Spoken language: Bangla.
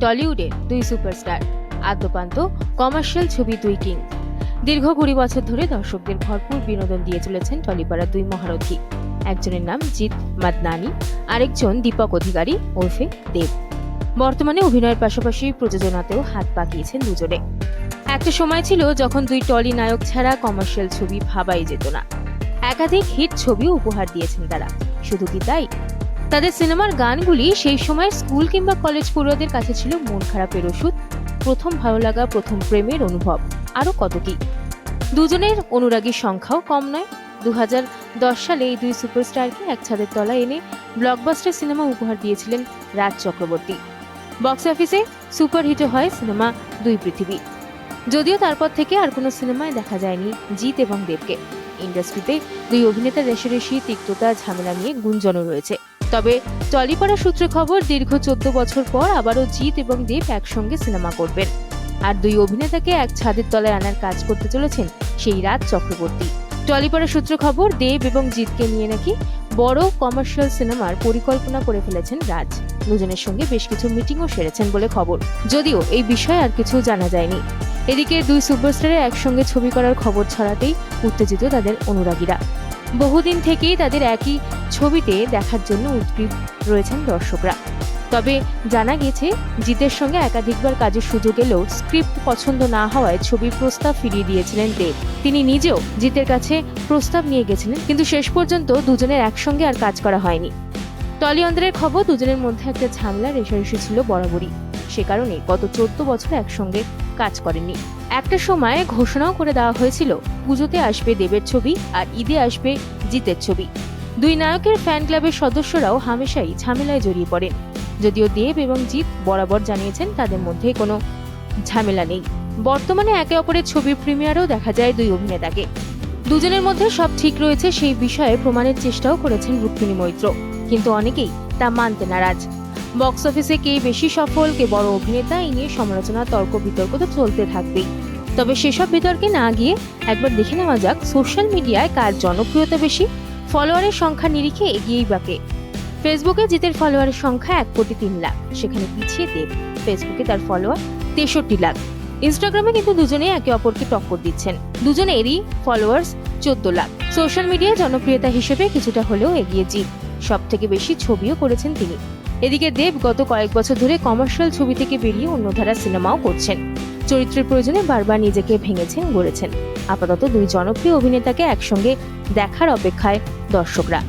টলিউডে দুই সুপারস্টার, আদ্যপান্ত, কমার্শিয়াল ছবি দুই কিং। দীর্ঘ কুড়ি বছর ধরে দর্শকদের ভরপুর বিনোদন দিয়ে চলেছেন টলিপাড়ার দুই মহারথী। একজনের নাম জিৎ মাদনানি, আরেকজন দীপক অধিকারী, ওরফে দেব। বর্তমানে অভিনয়ের পাশাপাশি প্রযোজনাতেও হাত পাকিয়েছেন দুজনে। একটা সময় ছিল যখন দুই টলি নায়ক ছাড়া কমার্শিয়াল ছবি ভাবাই যেত না। একাধিক হিট ছবিও উপহার দিয়েছেন তারা। শুধু কি তাই? তাদের সিনেমার গানগুলি সেই সময় স্কুল কিংবা কলেজ পড়ুয়াদের কাছে ছিল মন খারাপের ওষুধ। প্রথম ভালো লাগা, প্রথম প্রেমের অনুভব। আরও কত কি? দুজনের অনুরাগীর সংখ্যাও কম নয়। দু সালে এই দুই সুপারস্টারকে এক ছাদের তলায় এনে ব্লকবাস্টার সিনেমা উপহার দিয়েছিলেন রাজ চক্রবর্তী। বক্স অফিসে সুপারহিটও হয় সিনেমা দুই পৃথিবী। যদিও তারপর থেকে আর কোনো সিনেমায় দেখা যায়নি জিৎ এবং দেবকে। ইন্ডাস্ট্রিতে দুই অভিনেতার রেশারেশি তিক্ততা, ঝামেলা নিয়ে গুঞ্জনও রয়েছে। তবে টলিপাড়া সূত্রে খবর, দীর্ঘ চোদ্দ বছর পর আবারও জিৎ এবং দেব একসঙ্গে সিনেমা করবেন। আর দুই অভিনেতাকে এক ছাদের তলায় আনার কাজ করতে চলেছেন সেই রাজ চক্রবর্তী। টলিপাড়া সূত্রে খবর, দেব এবং জিৎকে নিয়ে নাকি বড় কমার্শিয়াল সিনেমার পরিকল্পনা করে ফেলেছেন রাজ। দুজনের সঙ্গে বেশ কিছু মিটিংও সেরেছেন বলে খবর। যদিও এই বিষয়ে আর কিছু জানা যায়নি। এদিকে দুই সুপারস্টারের একসঙ্গে ছবি করার খবর ছড়াতেই উত্তেজিত তাদের অনুরাগীরা। বহুদিন থেকেই তাদের একই ছবিতে দেখার জন্য উদ্গ্রীব রয়েছেন দর্শকরা। তবে জানা গেছে, জিতের সঙ্গে একাধিকবার কাজের সুযোগ এলেও স্ক্রিপ্ট পছন্দ না হওয়ায় ছবির প্রস্তাব ফিরিয়ে দিয়েছিলেন দেব। তিনি নিজেও জিতের কাছে প্রস্তাব নিয়ে গেছিলেন, কিন্তু শেষ পর্যন্ত দুজনের একসঙ্গে আর কাজ করা হয়নি। টলি অন্ধ্রের খবর, দুজনের মধ্যে একটা ঝামেলা রেশারেশি ছিল বরাবরই। সে কারণে গত চোদ্দ বছর একসঙ্গে কাজ করেননি। একটা সময় ঘোষণাও করে দেওয়া হয়েছিল, পুজোতে আসবে দেবের ছবি আর ঈদে আসবে জিতের ছবি। দুই নায়কের ফ্যান ক্লাবের সদস্যরাও হামেশাই ঝামেলায় জড়িয়ে পড়েন। যদিও দেব এবং জিৎ বরাবর জানিয়েছেন তাদের মধ্যে কোনো ঝামেলা নেই। বর্তমানে একে অপরের ছবির প্রিমিয়ারও দেখা যায় দুই অভিনেতাকে। দুজনের মধ্যে সব ঠিক রয়েছে সেই বিষয়ে প্রমাণের চেষ্টাও করেছেন রুক্মিণী মৈত্র। কিন্তু অনেকেই তা মানতে নারাজ। বক্স অফিসে কে বেশি সফল, কে বড় অভিনেতা এই নিয়ে সমালোচনা, তর্ক, বিতর্ক তো চলতে থাকবেই। তবে সেসব বিতর্কে না গিয়ে একবার দেখে নেওয়া যাক সোশ্যাল মিডিয়ায় কার জনপ্রিয়তা বেশি। ফলোয়ারের সংখ্যা নিরিখে এগিয়েই বাকে। ফেসবুকে জিতের ফলোয়ারের সংখ্যা এক কোটি তিন লাখ। সেখানে পিছিয়ে দেব। ফেসবুকে তার ফলোয়ার তেষট্টি লাখ। ইনস্টাগ্রামে কিন্তু দুজনেই একে অপরকে টক্কর দিচ্ছেন। দুজনেরই ফলোয়ার্স চোদ্দ লাখ। সোশ্যাল মিডিয়ায় জনপ্রিয়তা হিসেবে কিছুটা হলেও এগিয়ে জিত। সব থেকে বেশি ছবিও করেছেন তিনি। এদিকে দেব গত কয়েক বছর ধরে কমার্শিয়াল ছবি থেকে বেরিয়ে অন্যধারা সিনেমাও করছেন। চরিত্রের প্রয়োজনে বারবার নিজেকে ভেঙেছেন, গড়েছেন। আপাতত দুই জনপ্রিয় অভিনেতাকে একসঙ্গে দেখার অপেক্ষায় দর্শকরা।